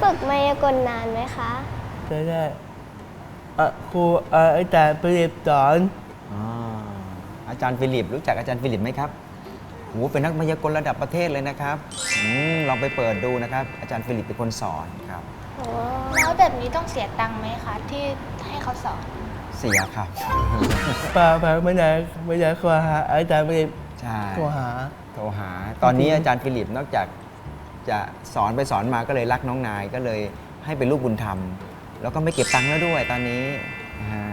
ฝึกมายากลนานไหมคะใช่ใช่อะครูอะอาจารย์ประดิษฐ์สอนอ่าอาจารย์ฟิลิป รู้จักอาจารย์ฟิลิปไหมครับโหเป็นนักมายากลระดับประเทศเลยนะครับอมลองไปเปิดดูนะครับ อาจารย์ฟิลิปเป็นคนสอนครับโอ้แล้วแบบนี้ต้องเสียตังค์ไหมคะที่ให้เขาสอน เสียครับป่าป่าไม่ได้ไม่ได้ขอหาอาจารย์ประดิษฐ์ใช่ขอหาโทรหา ตอนนี้อาจารย์ฟิลิปนอกจาก จะสอนไปสอนมาก็เลยรักน้องนายก็เลยให้เป็นลูกบุญธรรม แล้วก็ไม่เก็บตังค์แล้วด้วยตอนนี้นะฮะ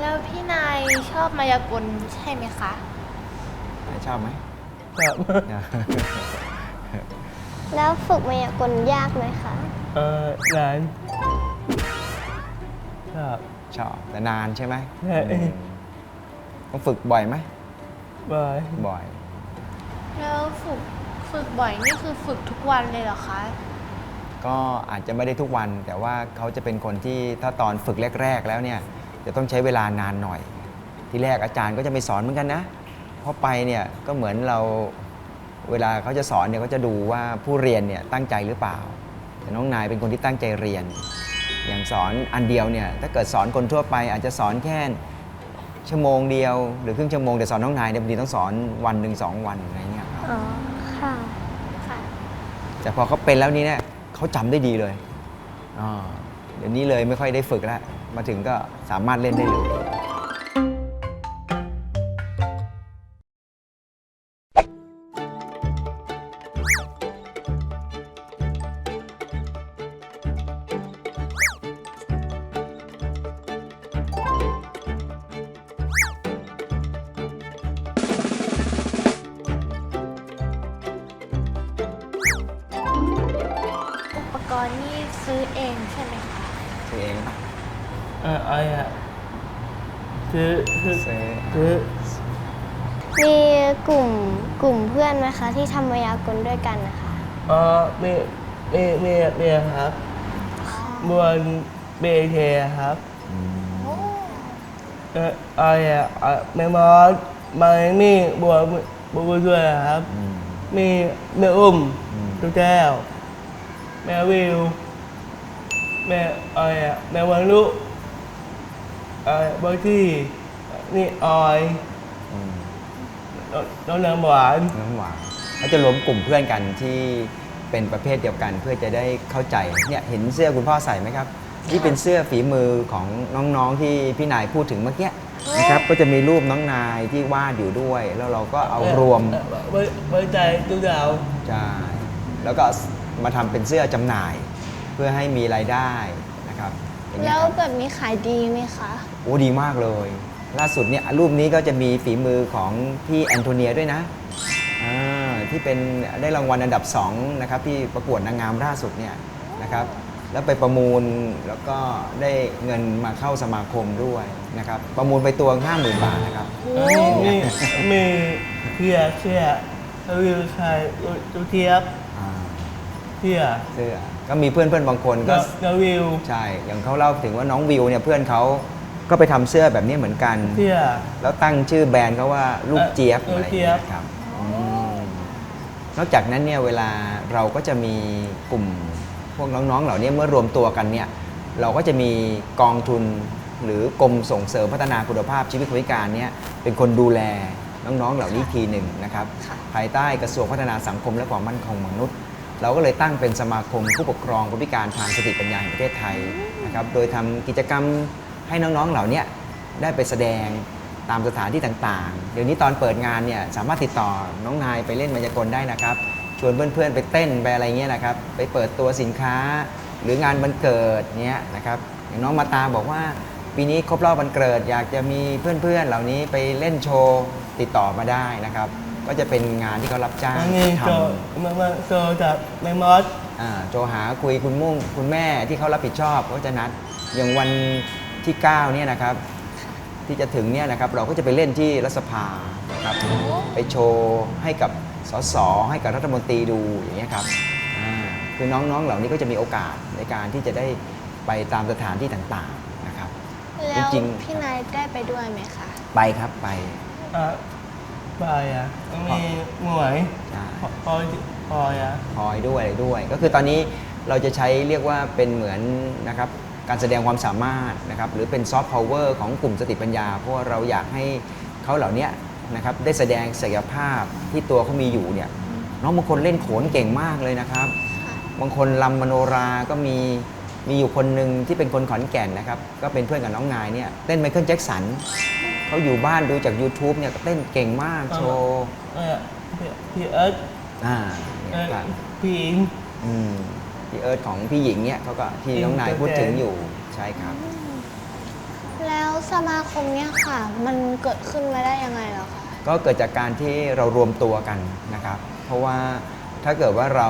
แล้วพี่นายชอบมายากลใช่ไหมคะ ชอบไหมครับแล้วฝึกมายากลยากไหมคะ เออหลานครับชอบแต่นานใช่ไหมใช่อืมต้องฝึกบ่อยไหมบายบ่อย แล้วฝึก ฝึกบ่อยนี่คือฝึกทุกวันเลยเหรอคะ ก็อาจจะไม่ได้ทุกวัน แต่ว่าเขาจะเป็นคนที่ถ้าตอนฝึกแรก ๆ แล้วเนี่ยจะต้องใช้เวลานานหน่อย ที่แรกอาจารย์ก็จะไม่สอนเหมือนกันนะเพราะไปเนี่ยก็เหมือนเราเวลาเขาจะสอนเนี่ยเขาจะดูว่าผู้เรียนเนี่ยตั้งใจหรือเปล่า แต่น้องนายเป็นคนที่ตั้งใจเรียน อย่างสอนอันเดียวเนี่ยถ้าเกิดสอนคนทั่วไป อาจจะสอนแค่ชั่วโมงเดียว หรือครึ่งชั่วโมงแต่สอนน้องนายเนี่ยบางทีต้องสอนวันหนึ่งสองวันอะไรเงี้ยครับอ๋อค่ะค่ะ แต่พอเขาเป็นแล้วนี้เนี่ยเขาจำได้ดีเลยเดี๋ยวนี้เลยไม่ค่อยได้ฝึกแล้วมาถึงก็สามารถเล่นได้เลย กรณ์นี่ซื้อเองใช่ไหมคะตัวเองปะเอออะไรอะคือคือซื้อคือมีกลุ่มกลุ่มเพื่อนไหมคะ ที่ทำมายากลด้วยกันนะคะ เออมีมีมีมีครับบนเบเทครับอืมโอ้เอออะไรอะเอ่อแม่มอสมามีบัวบัวด้วยครับอืมมีแม่อุ้มอืมตุ๊กแก้ว แม่วิว แม่อะไรอะแม่วันลุเอ่อบอยที่ นี่ออยอืมน้องน้องน้ำหวาน น้ำหวานเขาจะรวมกลุ่มเพื่อนกันที่เป็นประเภทเดียวกันเพื่อจะได้เข้าใจเนี่ยเห็นเสื้อคุณพ่อใส่ไหมครับนี่เป็นเสื้อฝีมือของน้องๆที่พี่นายพูดถึงเมื่อกี้นะครับก็จะมีรูปน้องนายที่วาดอยู่ด้วย แล้วเราก็เอารวมไว้ไว้ใจตุ๊กดาว ใช่ แล้วก็ มาทำเป็นเสื้อจำหน่าย เพื่อให้มีรายได้นะครับอย่างเงี้แล้ยวครับ แบบนี้ขายดีไหมคะ โอ้ดีมากเลย ล่าสุดเนี่ยรูปนี้ก็จะมีฝีมือของพี่แอนโทเนียด้วยนะอ่าที่เป็นได้รางวัลอันดับ2นะครับที่ประกวดนางงามล่าสุดเนี่ยนะครับแล้วไปประมูลแล้วก็ได้เงินมาเข้าสมาคมด้วยนะครับประมูลไปตัว50,000 บาทนะครับมีมีเทียเทียวิวใครตุ๊กเทียบอ่า เทียเสื้อก็มีเพื่อนเพื่อนๆบางคนก็น้าวิวใช่อย่างเขาเล่าถึงว่าน้องวิวเนี่ยเพื่อนเขาก็ไปทำเสื้อแบบนี้เหมือนกันเทียแล้วตั้งชื่อแบรนด์เขาว่าลูกเจี๊ยบเอออะไรอย่างเงี้เจี๊ยยบครับอืมนอกจากนั้นเนี่ยเวลาเราก็จะมีกลุ่มพวกน้องๆ เหล่านี้เมื่อรวมตัวกันเนี่ยเราก็จะมีกองทุนหรือกรมส่งเสริมพัฒนาคุณภาพชีวิตคนพิการเนี่ยเป็นคนดูแลน้องๆ เหล่านี้ทีหนึ่งนะครับภายใต้กระทรวงพัฒนาสังคมและความมั่นคงมนุษย์ เราก็เลยตั้งเป็นสมาคมผู้ปกครองคนพิการทางสติปัญญาแห่งประเทศไทยนะครับ โดยทำกิจกรรมให้น้องๆเหล่านี้ได้ไปแสดงตามสถานที่ต่างๆ เดี๋ยวนี้ตอนเปิดงานเนี่ยสามารถติดต่อน้องนายไปเล่นมายากลได้นะครับ ชวนเพื่อนๆไปเต้นไปอะไรเงี้ยนะครับ ไปเปิดตัวสินค้า หรืองานวันเกิดเนี้ยนะครับ อย่างน้องมาตาบอกว่าปีนี้ครบรอบวันเกิด อยากจะมีเพื่อนๆเหล่านี้ไปเล่นโชว์ติดต่อมาได้นะครับ ก็จะเป็นงานที่เขารับจ้างอันนี้ทโซำมามาโซจากแมมมอสอ่าโทรหาคุยคุณมุ่งคุณแม่ที่เขารับผิดชอบก็จะนัดอย่างวันที่9เนี่ยนะครับที่จะถึงเนี่ยนะครับเราก็จะไปเล่นที่รัฐสภานะครับไปโชว์ให้กับสสให้กับรัฐมนตรีดูอย่างเงี้ยครับอ่าคือน้องๆเหล่านี้ก็จะมีโอกาสในการที่จะได้ไปตามสถานที่ต่างๆนะครับ แล้วจริงๆ พี่นายได้ไปด้วยไหมคะ ไปครับไป อะ ปอยอะมีหมวยใช่ปอยปอยอะพลอยด้วยอะไรด้วย ก็คือตอนนี้เราจะใช้เรียกว่าเป็นเหมือนนะครับการแสดงความสามารถนะครับหรือเป็นซอฟต์พาวเวอร์ของกลุ่มสติปัญญา เพราะว่าเราอยากให้เขาเหล่านี้นะครับได้แสดงศักยภาพที่ตัวเขามีอยู่เนี่ยน้องบางคนเล่นโขนเก่งมากเลยนะครับ บางคนลำมโนราก็มีมีอยู่คนหนึ่งที่เป็นคนขอนแก่นนะครับ ก็เป็นเพื่อนกับน้องนายเนี่ยเต้นไมเคิลแจ็คสัน เขาอยู่บ้านดูจาก YouTube เนี่ยก็เต้นเก่งมากโชว์เออพี่พี่เอิร์ธอ่าเอเนี่ยอครับพี่อิงอืมพี่เอิร์ธของพี่หญิงเนี่ยเขาก็ที่น้องนายพูดถึงอยู่ใช่ครับ แล้วสมาคมเนี่ยค่ะ มันเกิดขึ้นมาได้ยังไงเหรอคะ ก็เกิดจากการที่เรารวมตัวกันนะครับ เพราะว่าถ้าเกิดว่าเรา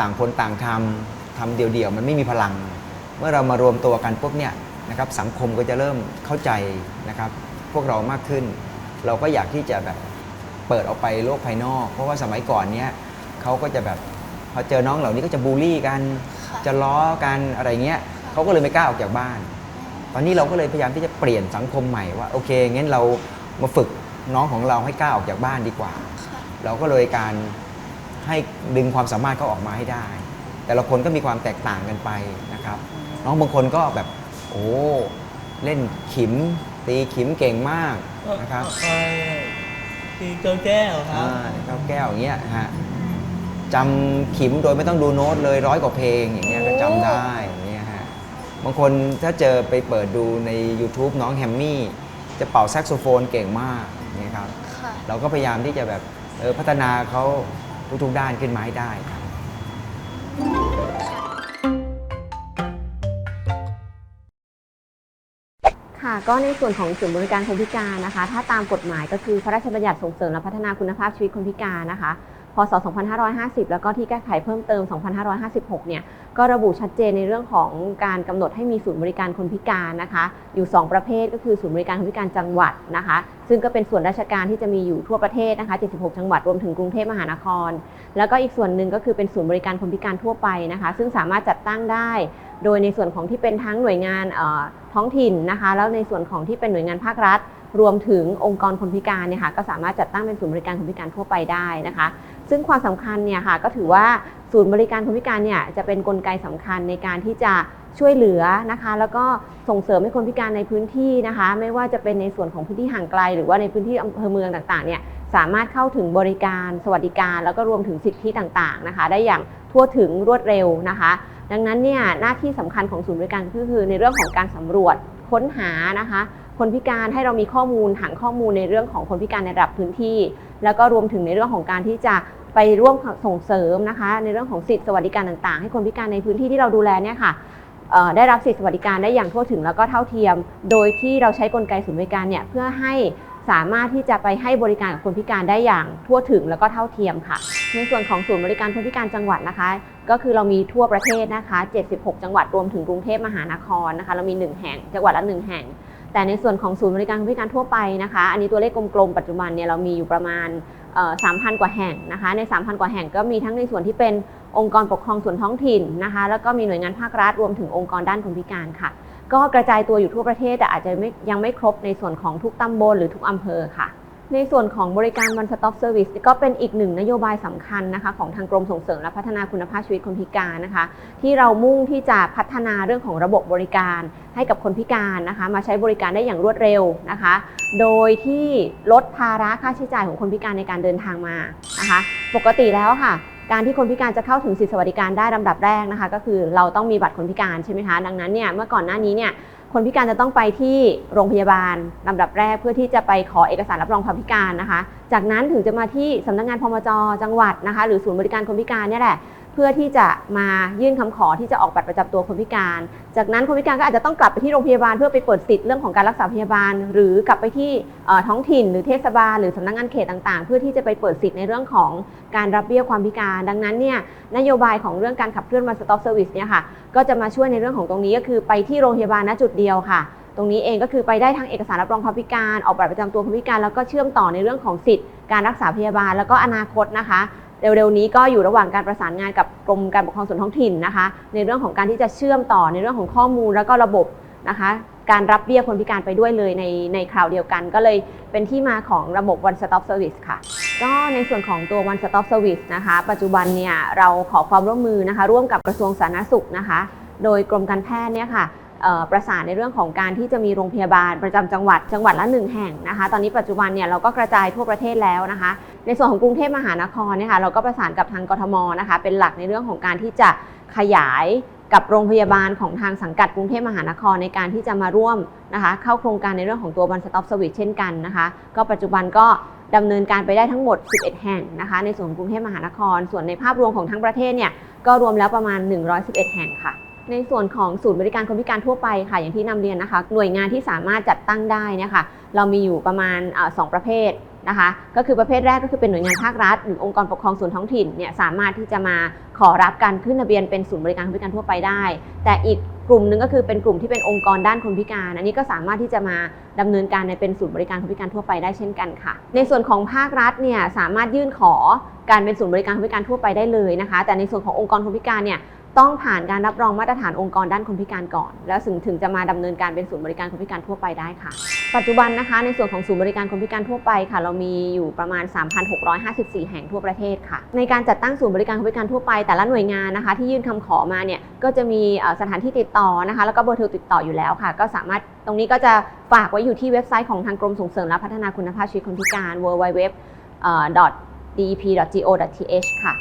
ต่างคนต่างทำทำเดี่ยวๆ มันไม่มีพลัง เมื่อเรามารวมตัวกันปุ๊บเนี่ยนะครับสังคมก็จะเริ่มเข้าใจนะครับ พวกเรามากขึ้น เราก็อยากที่จะแบบเปิดออกไปโลกภายนอก เพราะว่าสมัยก่อนเนี้ยเขาก็จะแบบพอเจอน้องเหล่านี้ก็จะบูลลี่กันค่ะจะล้อกันอะไรเงี้ยเขาก็เลยไม่กล้าออกจากบ้าน ตอนนี้เราก็เลยพยายามที่จะเปลี่ยนสังคมใหม่ว่าโอเคงั้นเรามาฝึกน้องของเราให้กล้าออกจากบ้านดีกว่าค่ะเราก็เลยการให้ดึงความสามารถเขาออกมาให้ได้ แต่ละคนก็มีความแตกต่างกันไปนะครับ น้องบางคนก็แบบโอ้เล่นขิม ตีขิมเก่งมากนะครับเออพี่เกาแก้วครับ อ่าข้าวแก้วอย่างเงี้ยฮะจำขิมโดยไม่ต้องดูโน้ตเลยร้อยกว่าเพลงอย่างเงี้ยก็จำได้อย่างเงี้ยฮะบางคนถ้าเจอไปเปิดดูใน YouTube น้องแฮมมี่ จะเป่าแซกโซโฟนเก่งมากอย่างเงี้ยครับ ค่ะ เราก็พยายามที่จะแบบเออพัฒนาเขาทุกๆด้านขึ้นมาให้ได้ครับ ก็ในส่วนของศูนย์บริการคนพิการนะคะ ถ้าตามกฎหมายก็คือพระราชบัญญัติส่งเสริมและพัฒนาคุณภาพชีวิตคนพิการนะคะ พศ 2550 แล้วก็ที่แก้ไขเพิ่มเติม 2556 เนี่ย ก็ระบุชัดเจนในเรื่องของการกำหนดให้มีศูนย์บริการคนพิการนะคะ อยู่ 2 ประเภทก็คือศูนย์บริการคนพิการจังหวัดนะคะ ซึ่งก็เป็นส่วนราชการที่จะมีอยู่ทั่วประเทศนะคะ 76 จังหวัดรวมถึงกรุงเทพมหานคร แล้วก็อีกส่วนหนึ่งก็คือเป็นศูนย์บริการคนพิการทั่วไปนะคะ ซึ่งสามารถจัดตั้งได้ โดยในส่วนของที่เป็นทั้งหน่วยงานท้องถิ่นนะคะ แล้วในส่วนของที่เป็นหน่วยงานภาครัฐ รวมถึงองค์กรคนพิการเนี่ยค่ะก็สามารถจัดตั้งเป็นศูนย์บริการคนพิการทั่วไปได้นะคะ ซึ่งความสำคัญเนี่ยค่ะก็ถือว่าศูนย์บริการคนพิการเนี่ยจะเป็นกลไกสำคัญในการที่จะช่วยเหลือนะคะ แล้วก็ส่งเสริมให้คนพิการในพื้นที่นะคะ ไม่ว่าจะเป็นในส่วนของพื้นที่ห่างไกล หรือว่าในพื้นที่อำเภอเมืองต่างๆเนี่ยสามารถเข้าถึงบริการสวัสดิการ แล้วก็รวมถึงสิทธิต่างๆนะคะ ได้อย่าง ทั่วถึงรวดเร็วนะคะ ดังนั้นเนี่ยหน้าที่สำคัญของศูนย์บริการก็คือ ในเรื่องของการสำรวจค้นหานะคะ คนพิการให้เรามีข้อมูลฐานข้อมูลในเรื่องของคนพิการในระดับพื้นที่ แล้วก็รวมถึงในเรื่องของการที่จะไปร่วมส่งเสริมนะคะ ในเรื่องของสิทธิสวัสดิการต่างๆ ให้คนพิการในพื้นที่ที่เราดูแลเนี่ยค่ะได้รับสิทธิสวัสดิการได้อย่างทั่วถึงแล้วก็เท่าเทียม โดยที่เราใช้กลไกศูนย์บริการเนี่ยเพื่อให้ สามารถที่จะไปให้บริการกับคนพิการได้อย่างทั่วถึงแล้วก็เท่าเทียมค่ะ ในส่วนของศูนย์บริการคนพิการจังหวัดนะคะ ก็คือเรามีทั่วประเทศนะคะ 76 จังหวัดรวมถึงกรุงเทพมหานครนะคะ เรามี 1 แห่งจังหวัดละ 1 แห่ง แต่ในส่วนของศูนย์บริการคนพิการทั่วไปนะคะ อันนี้ตัวเลขกลมๆปัจจุบันเนี่ยเรามีอยู่ประมาณ3,000 กว่าแห่งนะคะ ใน 3,000 กว่าแห่งก็มีทั้งในส่วนที่เป็นองค์กรปกครองส่วนท้องถิ่นนะคะ แล้วก็มีหน่วยงานภาครัฐรวมถึงองค์กรด้านคนพิการค่ะ ก็กระจายตัวอยู่ทั่วประเทศแต่อาจจะยังไม่ครบในส่วนของทุกตำบลหรือทุกอำเภอค่ะ ในส่วนของบริการ One Stop Service ก็เป็นอีกหนึ่งนโยบายสำคัญนะคะ ของทางกรมส่งเสริมและพัฒนาคุณภาพชีวิตคนพิการนะคะ ที่เรามุ่งที่จะพัฒนาเรื่องของระบบบริการให้กับคนพิการนะคะ มาใช้บริการได้อย่างรวดเร็วนะคะ โดยที่ลดภาระค่าใช้จ่ายของคนพิการในการเดินทางมานะคะ ปกติแล้วค่ะ การที่คนพิการจะเข้าถึงสิทธิสวัสดิการได้ลำดับแรกนะคะ ก็คือเราต้องมีบัตรคนพิการใช่ไหมคะดังนั้นเนี่ยเมื่อก่อนหน้านี้เนี่ยคนพิการจะต้องไปที่โรงพยาบาลลำดับแรก เพื่อที่จะไปขอเอกสารรับรองความพิการนะคะ จากนั้นถึงจะมาที่สำนักงานพมจจังหวัดนะคะ หรือศูนย์บริการคนพิการเนี่ยแหละ เพื่อที่จะมายื่นคำขอที่จะออกบัตรประจำตัวคนพิการ จากนั้นคนพิการก็อาจจะต้องกลับไปที่โรงพยาบาลเพื่อไปเปิดสิทธิ์เรื่องของการรักษาพยาบาล หรือกลับไปที่ท้องถิ่น หรือเทศบาลหรือสำนักงานเขตต่างๆ เพื่อที่จะไปเปิดสิทธิ์ในเรื่องของการรับเบี้ยความพิการ ดังนั้นเนี่ยนโยบายของเรื่องการขับเคลื่อน One Stop Service เนี่ยค่ะก็จะมาช่วยในเรื่องของตรงนี้ก็คือไปที่โรงพยาบาลณจุดเดียวค่ะตรงนี้เองก็คือไปได้ทั้งเอกสารรับรองความพิการ ออกบัตรประจำตัวคนพิการ แล้วก็เชื่อมต่อในเรื่องของสิทธิ์การรักษาพยาบาล แล้วก็อนาคตนะคะ เร็วๆนี้ก็อยู่ระหว่างการประสานงานกับกรมการปกครองส่วนท้องถิ่นนะคะ ในเรื่องของการที่จะเชื่อมต่อในเรื่องของข้อมูลแล้วก็ระบบนะคะ การรับเบี้ยคนพิการไปด้วยเลยในในคราวเดียวกัน ก็เลยเป็นที่มาของระบบ one stop service ค่ะ ก็ในส่วนของตัว one stop service นะคะ ปัจจุบันเนี่ยเราขอความร่วมมือนะคะ ร่วมกับกระทรวงสาธารณสุขนะคะ โดยกรมการแพทย์เนี่ยค่ะประสานในเรื่องของการที่จะมีโรงพยาบาลประจำจังหวัดจังหวัดละหนึ่งแห่งนะคะ ตอนนี้ปัจจุบันเนี่ยเราก็กระจายทั่วประเทศแล้วนะคะ ในส่วนของกรุงเทพมหานครเนี่ยค่ะเราก็ประสานกับทางกทมนะคะเป็นหลักในเรื่องของการที่จะขยายกับโรงพยาบาลของทางสังกัดกรุงเทพมหานครในการที่จะมาร่วมนะคะเข้าโครงการในเรื่องของตัว one stop service เช่นกันนะคะก็ปัจจุบันก็ดำเนินการไปได้ทั้งหมด 11 แห่งนะคะในส่วนของกรุงเทพมหานคร ส่วนในภาพรวมของทั้งประเทศเนี่ยก็รวมแล้วประมาณ 111 แห่งค่ะ ในส่วนของศูนย์บริการคนพิการทั่วไปค่ะ อย่างที่นำเรียนนะคะ หน่วยงานที่สามารถจัดตั้งได้นี่ยค่ะเรามีอยู่ประมาณสองประเภท นะคะ ก็คือประเภทแรกก็คือเป็นหน่วยงานภาครัฐหรือองค์กรปกครองส่วนท้องถิ่นเนี่ยสามารถที่จะมาขอรับการขึ้นทะเบียนเป็นศูนย์บริการคนพิการทั่วไปได้ แต่อีกกลุ่มหนึ่งก็คือเป็นกลุ่มที่เป็นองค์กรด้านคนพิการ อันนี้ก็สามารถที่จะมาดำเนินการในเป็นศูนย์บริการคนพิการทั่วไปได้เช่นกันค่ะ ในส่วนของภาครัฐเนี่ยสามารถยื่นขอการเป็นศูนย์บริการคนพิการทั่วไปได้เลยนะคะ แต่ในส่วนขององค์กรคนพิการเนี่ย ต้องผ่านการรับรองมาตรฐานองค์กรด้านคนพิการก่อน แล้วถึงถึงจะมาดำเนินการเป็นศูนย์บริการคนพิการทั่วไปได้ค่ะ ปัจจุบันนะคะ ในส่วนของศูนย์บริการคนพิการทั่วไปค่ะ เรามีอยู่ประมาณ 3,654 แห่งทั่วประเทศค่ะ ในการจัดตั้งศูนย์บริการคนพิการทั่วไป แต่ละหน่วยงานนะคะ ที่ยื่นคำขอมาเนี่ยก็จะมีสถานที่ติดต่อนะคะ แล้วก็เบอร์โทรติดต่ออยู่แล้วค่ะ ก็สามารถตรงนี้ก็จะฝากไว้อยู่ที่เว็บไซต์ของทางกรมส่งเสริมและพัฒนาคุณภาพชีวิตคนพิการ www dep.go.th ค่ะ